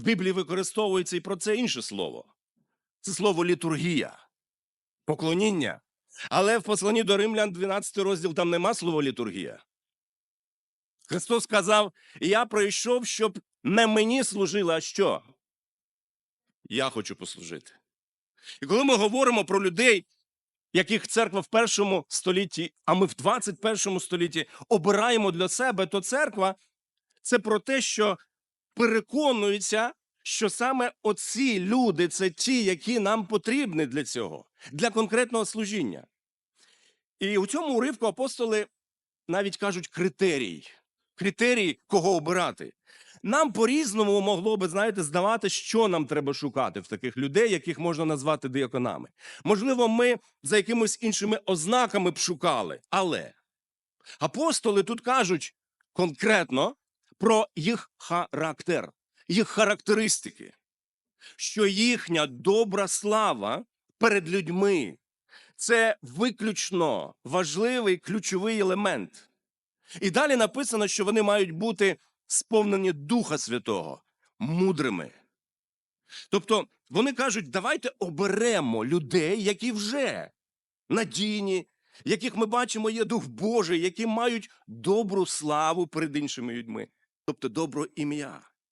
В Біблії використовується і про це інше слово. Це слово літургія, поклоніння. Але в посланні до Римлян, 12 розділ, там нема слова літургія. Христос сказав: Я прийшов, щоб не мені служили, а що? Я хочу послужити. І коли ми говоримо про людей, яких церква в першому столітті, а ми в 21 столітті обираємо для себе, то церква це про те, що переконується, що саме оці люди це ті, які нам потрібні для цього, для конкретного служіння. І у цьому уривку апостоли навіть кажуть критерій. Критерій, кого обирати. Нам по-різному могло би, знаєте, здавати, що нам треба шукати в таких людей, яких можна назвати диаконами. Можливо, ми за якимись іншими ознаками б шукали, але апостоли тут кажуть конкретно про їх характер, їх характеристики, що їхня добра слава перед людьми це виключно важливий ключовий елемент. І далі написано, що вони мають бути сповнені Духа Святого, мудрими. Тобто вони кажуть, давайте оберемо людей, які вже надійні, яких ми бачимо є Дух Божий, які мають добру славу перед іншими людьми, тобто добро ім'я.